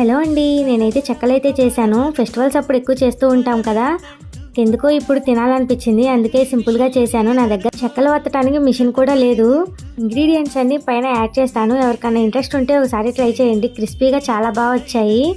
Hello అండి నేనైతే చెక్కలైతే చేశాను. ఫెస్టివల్స్ అప్పుడు ఎక్కువ చేస్తూ ఉంటాం కదా. ఎందుకో ఇప్పుడు తినాలనిపించింది. అందుకే సింపుల్గా చేశాను. నా దగ్గర చెక్కలు వత్తడానికి మిషన్ కూడా లేదు. ఇంగ్రీడియంట్స్ అన్నీ పైన యాడ్ చేస్తాను. ఎవరికైనా ఇంట్రెస్ట్ ఉంటే ఒకసారి ట్రై చేయండి. క్రిస్పీగా చాలా బాగా వచ్చాయి.